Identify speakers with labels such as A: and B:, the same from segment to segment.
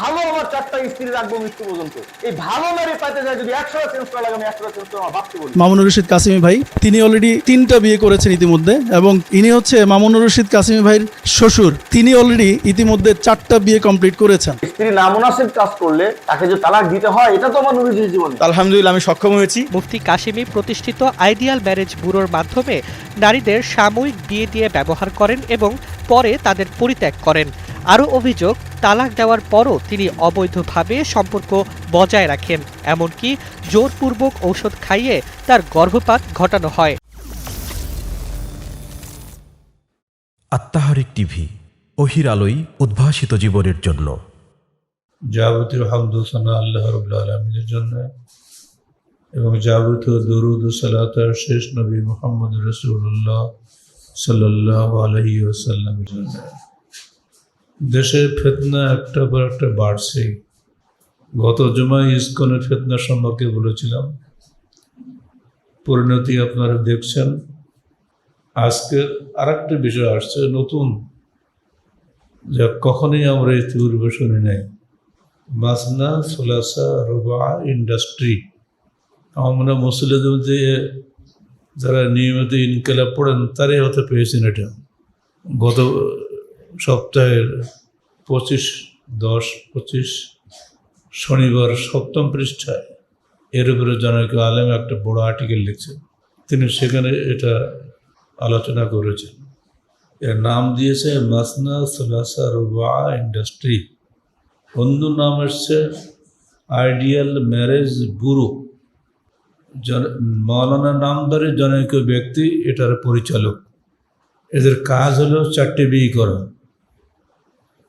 A: ভালো আমার চারটা স্ত্রী রাখব মৃত্যু পর্যন্ত। এই ভালো নারী পাইতে যায় যদি একশোটা চেঞ্জ করা লাগে আমি একশোটা চেঞ্জ করে আমার বাপকে বলি।
B: মামুনুর রশিদ কাসিমি ভাই তিনি অলরেডি তিনটা বিয়ে করেছেন ইতিমধ্যে এবং ইনি হচ্ছে মামুনুর রশিদ কাসিমি ভাইয়ের শ্বশুর। তিনি অলরেডি ইতিমধ্যে চারটা বিয়ে কমপ্লিট করেছেন।
A: স্ত্রী নামুনাসিব কাজ করলে তাকে যে তালাক দিতে হয় এটা তো আমার নুরুজির জীবনে।
C: আলহামদুলিল্লাহ আমি সক্ষম হয়েছি।
D: মুফতি কাশিমি প্রতিষ্ঠিত আইডিয়াল ম্যারেজ ব্যুরোর মাধ্যমে নারীদের সাময়িক বিয়ে দিয়ে ব্যবহার করেন এবং পরে তাদের পরিত্যাগ করেন। আরও অভিযোগ তালাক দেওয়ার পরও তিনি অবৈধভাবে সম্পর্ক বজায় রাখেন এমনকি জোরপূর্বক ঔষধ খাইয়ে তার গর্ভপাত ঘটানো হয়।
E: আত্মাহারিক টিভি অহির আলোই উদ্ভাসিত জীবনের জন্য।
F: যাবতীয় হামদুসানা আল্লাহ রবুল্লা আলমীদের জন্য এবং যাবতীয় দরুদ সালাতার শেষ নবী মোহাম্মদ রসুল্লাহ সাল্লাহ আলহি ওসাল্লামের জন্য। দেশের ফেতনা একটা পর একটা বাড়ছে। গত জমায় ইস্কনের ফেতনা সম্পর্কে বলেছিলাম। পরিণতি আপনারা দেখছেন। আজকে আরেকটা বিষয় আসছে, নতুন। যা কখনোই আমরা এই পূর্বে শুনি নাই। মাসনা সোলাসা রোবা ইন্ডাস্ট্রি। আমরা মুসলিমদের মধ্যে যারা নিয়মিত ইনকেলাব পড়েন, তারাই হতে পেয়েছেন এটা। গত সপ্তাহের পঁচিশ, দশ, পঁচিশ শনিবার সপ্তম পৃষ্ঠায় এর উপরে জনক আলেম একটা বড় আর্টিকেল লিখছেন। তিনি সেখানে এটা আলোচনা করেছেন। এর নাম দিয়েছে মাসনা সোলাসা রোবা ইন্ডাস্ট্রি। অন্য নাম এসছে আইডিয়াল ম্যারেজ জন মৌলানা নামদারি জনৈক ব্যক্তি এটার পরিচালক। এদের কাজ হলো চারটে বিয়ে করা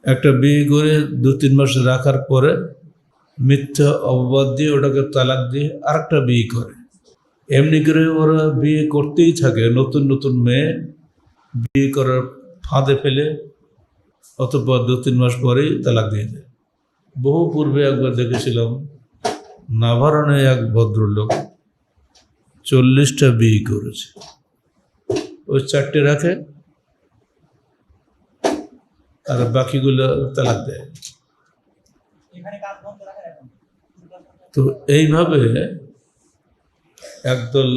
F: একটা বিয়ে করে দু, তিন মাস রাখার পরে মিথ্যা অপবাদ দিয়ে ওটাকে তালাক দিয়ে আরেকটা বিয়ে করে। এমনি করে ওরা বিয়ে করতেই থাকে, নতুন নতুন মেয়ে বিয়ে করার ফাঁদে ফেলে অতঃপর দু, তিন মাস পরেই তালাক দিয়ে দেয়। বহু পূর্বে একবার দেখেছিলাম, নাভারণে এক ভদ্রলোক চল্লিশটা বিয়ে করেছে। ওই চারটে রাখে আর বাকিগুলো তালাক দেয়। তো এইভাবে একদল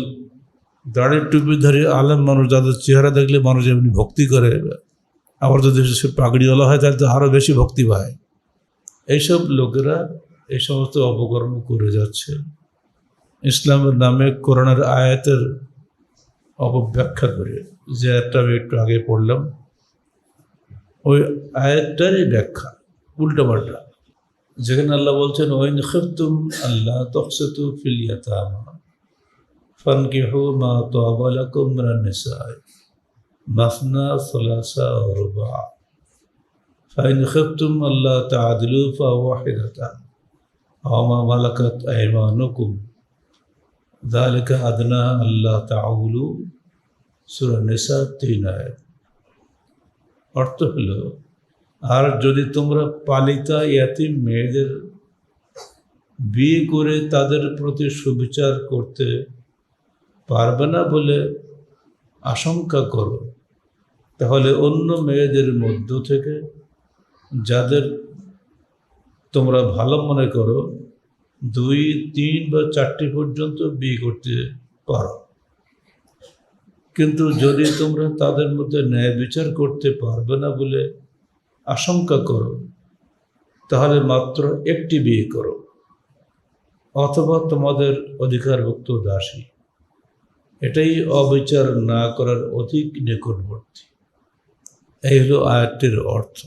F: দাড়ির ধরে আলেম মানুষ, যাদের চেহারা দেখলে মানুষ এমনি ভক্তি করে, আবার যদি সে পাগড়িওয়ালা হয়, তাহলে তো আরও বেশি ভক্তি পায়। এইসব লোকেরা এই সমস্ত অপকর্ম করে যাচ্ছে। ইসলামের নামে করোনার আয়াতের অপব্যাখ্যা করে। যে একটা আমি একটু আগে পড়লাম ওই আয়াতটারই ব্যাখ্যা উল্টাপাল্টা যেখানে আল্লাহ বলছেন ওইন খেতুম আল্লাহ তখসতু ফিলিয়াতামা ফানকিহু মা তোয়াবালাকুম মিনান নিসাই মাসনা সুলাসা ও রুবা فإن خفتم ألا تعدلوا فواحدة أو ما ملكت أيمانكم ذلك أدنى ألا تعولوا সুরা নিসা তিন আয়াত অর্থ হলো, আর যদি তোমরা পালিতা ইয়াতিম মেয়েদের বিয়ে করে তাদের প্রতি সুবিচার করতে পারবে না বলে আশঙ্কা করো, তাহলে অন্য মেয়েদের মধ্য থেকে যাদের তোমরা ভালো মনে করো, দুই, তিন বা চারটি পর্যন্ত বিয়ে করতে পারো। কিন্তু যদি তোমরা তাদের মধ্যে ন্যায় বিচার করতে পারবে না বলে আশঙ্কা করো, তাহলে মাত্র একটি বিয়ে করো, অথবা তোমাদের অধিকারভুক্ত দাসী। এটাই অবিচার না করার অধিক নিকটবর্তী। এই হলো আয়াতটির অর্থ।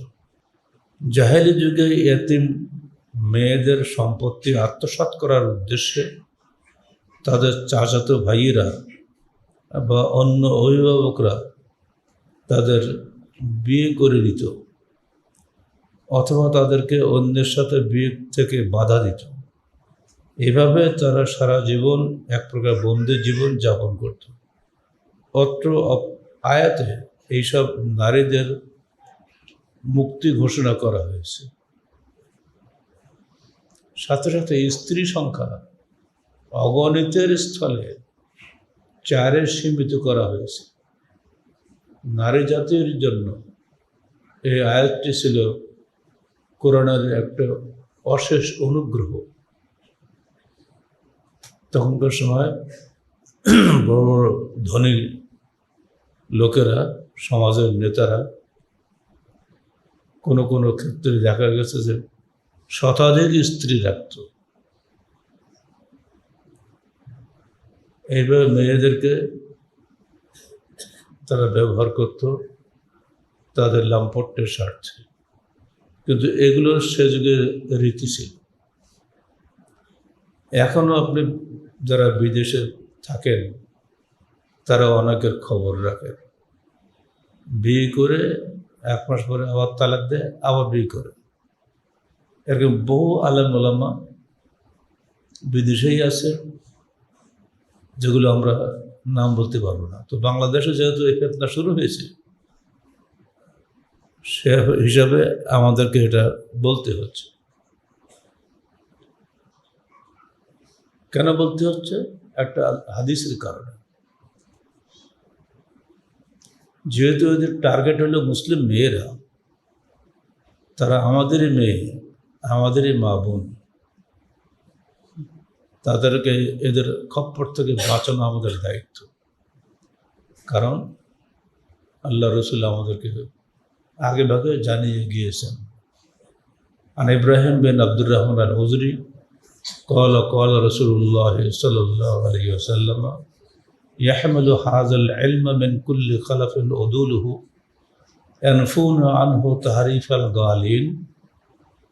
F: জাহেলি যুগে এতিম মেয়েদের সম্পত্তি আত্মসাৎ করার উদ্দেশ্যে তাদের চাচাতো ভাইয়েরা বা অন্য অভিভাবকরা তাদের বিয়ে করে দিত অথবা তাদেরকে অন্যের সাথে বিয়ে থেকে বাধা দিত। এভাবে তারা সারা জীবন এক প্রকার বন্দি জীবন যাপন করত। অত্র আয়াতে এইসব নারীদের মুক্তি ঘোষণা করা হয়েছে। সাথে সাথে স্ত্রী সংখ্যা অগণিতের স্থলে চারে সীমিত করা হয়েছে। নারী জাতির জন্য এই আয়াতটি ছিল কোরআনের একটা অশেষ অনুগ্রহ। তখনকার সময় বড় বড় ধনী লোকেরা, সমাজের নেতারা কোনো কোনো ক্ষেত্রে দেখা গেছে যে শতাধিক স্ত্রী রাখত। এইভাবে মেয়েদেরকে তারা ব্যবহার করত, তাদের লাম্পট্যের স্বার্থে কিন্তু এগুলো সে যুগে রীতি ছিল এখনও আপনি যারা বিদেশে থাকেন, তারা অনেকের খবর রাখেন। বিয়ে করে এক মাস পরে আবার তালাক দেয়, আবার বিয়ে করে। এরকম বহু আলেম ওলামা বিদেশেই আছে। যেগুলো আমরা নাম বলতে পারব না। তো বাংলাদেশে যেহেতু এই ফেতনা শুরু হয়েছে, সে হিসাবে আমাদেরকে এটা বলতে হচ্ছে। কেন বলতে হচ্ছে? একটা হাদিসের কারণে। যেহেতু এদের টার্গেট হলো মুসলিম মেয়েরা, তারা আমাদেরই মেয়ে, আমাদেরই মা বোন তাদেরকে এদের খপ্পর থেকে বাঁচানো আমাদের দায়িত্ব কারণ আল্লাহ রসুল আমাদেরকে আগে ভাগে জানিয়ে গিয়েছেন আন ইব্রাহিম বিন আব্দুর রহমান আল হুজরি قال قال رسول الله صلى الله عليه وسلم يحمل هذا العلم من كل خلف عدوله ينفون عنه تحريف الغالين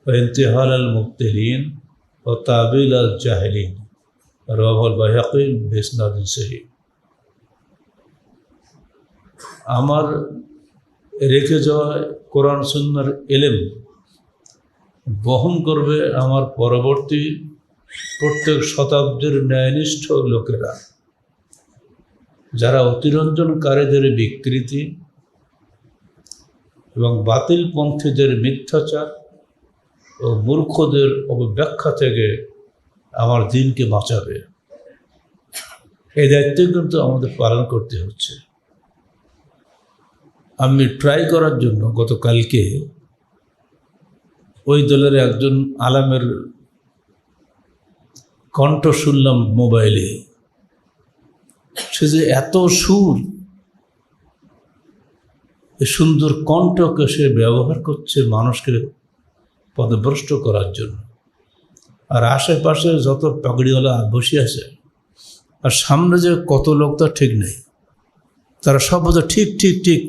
F: وانتهال المبتلين ও তাবিল আল জাহেলিন। রহল বাহাকিম বিসনাদ সহি আমার রেখে যাওয়া কোরআন সুন্নার এলেম বহন করবে আমার পরবর্তী প্রত্যেক শতাব্দীর ন্যায়নিষ্ঠ লোকেরা, যারা অতিরঞ্জনকারীদের বিকৃতি এবং বাতিল পন্থীদের মিথ্যাচার ও মূর্খদের অপব্যাখ্যা থেকে আমার দিনকে বাঁচাবে। এই দায়িত্ব কিন্তু আমাদের পালন করতে হচ্ছে। আমি ট্রাই করার জন্য গতকালকে ওই দলের একজন আলামের কণ্ঠ শুনলাম মোবাইলে। সে যে এত সুর সুন্দর কণ্ঠকে সে ব্যবহার করছে মানুষকে পদভ্রষ্ট করার জন্য। আর আশেপাশে যত পাগড়িওয়ালা বসে আছে, আর সামনে যে কত লোক তার ঠিক নেই। তারা সব বলছে, ঠিক ঠিক ঠিক।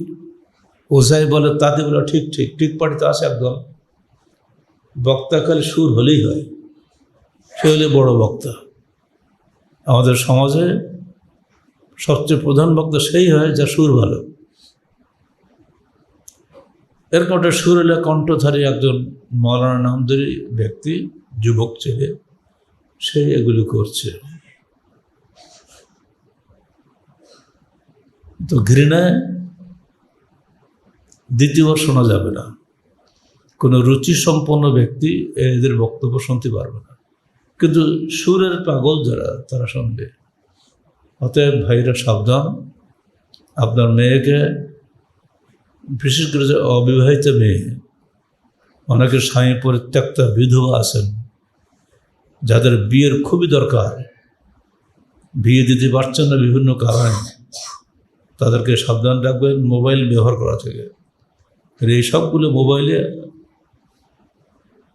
F: ওজাই বলে তাতে বলে, ঠিক ঠিক। ঠিক পার্টিতে আছে একদম বক্তা খালি সুর হলেই হয়। সে হলে বড় বক্তা। আমাদের সমাজে সবচেয়ে প্রধান বক্তা সেই হয় যা সুর ভালো। এরকম একটা হলে কণ্ঠধারী একজন মৌলানা নামধারী ব্যক্তি, যুবক ছেলে। সে এগুলি করছে। তো ঘৃণায় দ্বিতীয়বার শোনা যাবে না। কোনো রুচি সম্পন্ন ব্যক্তি এদের বক্তব্য শুনতে পারবে না। কিন্তু সুরের পাগল যারা, তারা শুনবে। অতএব ভাইরা সাবধান। আপনার মেয়েকে বিশেষ করে যে অবিবাহিত মেয়ে। অনেকে স্বামী পরিত্যক্তা বিধবা আছেন। যাদের বিয়ের খুবই দরকার। বিয়ে দিতে পারছেন না বিভিন্ন কারণে। তাদেরকে সাবধান রাখবেন মোবাইল ব্যবহার করা থেকে। এই সবগুলো মোবাইলে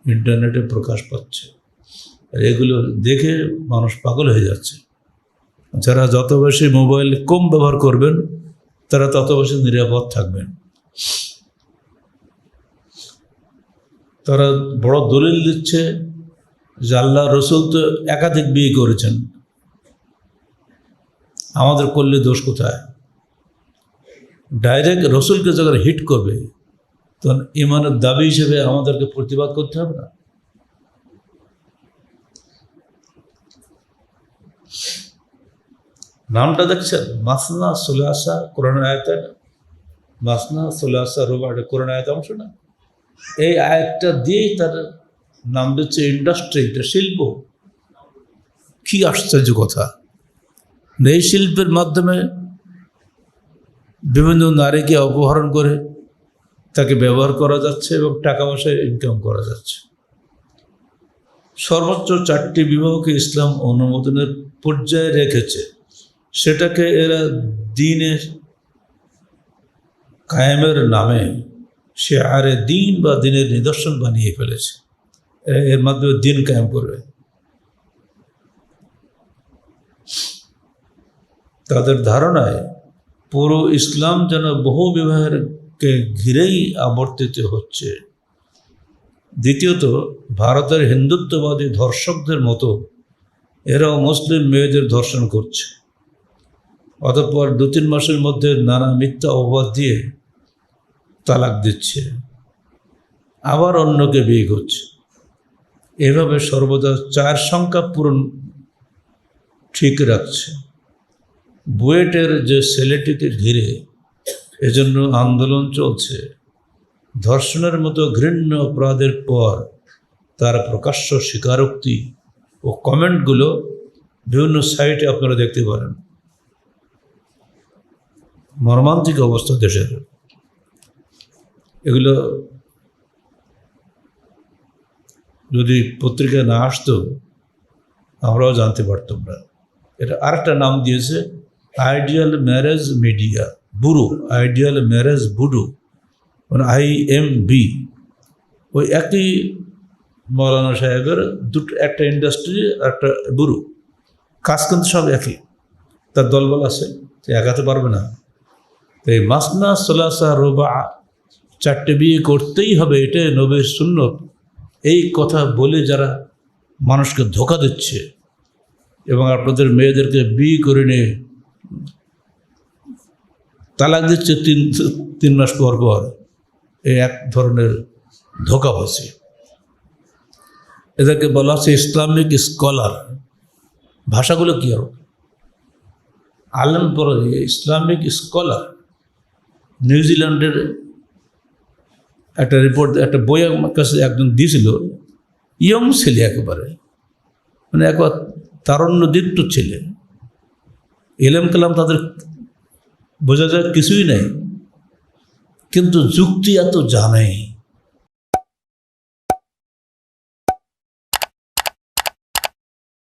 F: ইন্টারনেটে প্রকাশ পাচ্ছে। আর এগুলো দেখে মানুষ পাগল হয়ে যাচ্ছে। যারা যত বেশি মোবাইল কম ব্যবহার করবেন, তারা তত বেশি নিরাপদ থাকবেন। তারা বড় দলিল দিচ্ছে যে আল্লাহ রসুল তো একাধিক বিয়ে করেছেন। আমাদের করলে দোষ কোথায়? ডাইরেক্ট রসুলকে যখন হিট করবে, তখন ইমানের দাবি হিসেবে আমাদেরকে প্রতিবাদ করতে হবে না? নামটা দেখছেন? মাসনা সুলাসা কোরআন আয়তা মাসনা সুলাসা রোবা এটা কোরআন আয়ত অংশ না। এই আয়াতটা দিয়েই তার নাম দিচ্ছে ইন্ডাস্ট্রি এটা শিল্প। কি আশ্চর্য কথা। এই শিল্পের মাধ্যমে বিভিন্ন নারীকে অপহরণ করে তাকে ব্যবহার করা যাচ্ছে এবং টাকা পয়সা ইনকাম করা যাচ্ছে। সর্বোচ্চ চারটি বিবাহকে ইসলাম অনুমোদনের পর্যায়ে রেখেছে। সেটাকে এরা দিনে কায়েমের নামে সে আরে দিন বা দিনের নিদর্শন বানিয়ে ফেলেছে। এর মাধ্যমে দিন কায়েম করবে। তাদের ধারণায় পুরো ইসলাম যেন বহু বিবাহেরকে ঘিরেই আবর্তিত হচ্ছে। দ্বিতীয়ত, ভারতের হিন্দুত্ববাদী ধর্ষকদের মতো এরাও মুসলিম মেয়েদের ধর্ষণ করছে। অতঃপর দু তিন মাসের মধ্যে নানা মিথ্যা অপবাদ দিয়ে তালাক দিচ্ছে। আবার অন্যকে বিয়ে করছে। এভাবে সর্বদা চার সংখ্যা পূরণ ঠিক রাখছে। বুয়েটের যে ছেলেটিকে ঘিরে এজন্য আন্দোলন চলছে, ধর্ষণের মতো ঘৃণ্য অপরাধের পর তার প্রকাশ্য স্বীকারোক্তি ও কমেন্টগুলো বিভিন্ন সাইটে আপনারা দেখতে পারেন। মর্মান্তিক অবস্থা দেশের। এগুলো যদি পত্রিকায় না আসতো, আমরাও জানতে পারতাম না। এটা আরেকটা নাম দিয়েছে আইডিয়াল ম্যারেজ মিডিয়া বুড়ো আইডিয়াল ম্যারেজ বুডু মানে আই এম বি ওই একই মৌলানা সাহেবের দুটো, একটা ইন্ডাস্ট্রি আর একটা বুড়ো কাজ কিন্তু সব একই। তার দলবল আছে, সে একাতে পারবে না। তো এই মাসনা সোলাসা রোবা চারটে বিয়ে করতেই হবে এটা নবীর সুন্নত। এই কথা বলে যারা মানুষকে ধোকা দিচ্ছে এবং আপনাদের মেয়েদেরকে বিয়ে করে নিয়ে তালাক দিচ্ছে তিন তিন মাস পর পর, এই এক ধরনের ধোকাবাজি। এদেরকে বলা হচ্ছে ইসলামিক স্কলার। ভাষাগুলো কী হবে? আলেম পরে ইসলামিক স্কলার। নিউজিল্যান্ডের একটা রিপোর্ট একটা বই আমার কাছে একজন দিয়েছিল, ইয়ং ছেলে একেবারে মানে এক তারণ্য দীপ্ত ছেলে। এলেম কালাম তাদের বোঝা যায় কিছুই নাই, কিন্তু যুক্তি এত জানেই।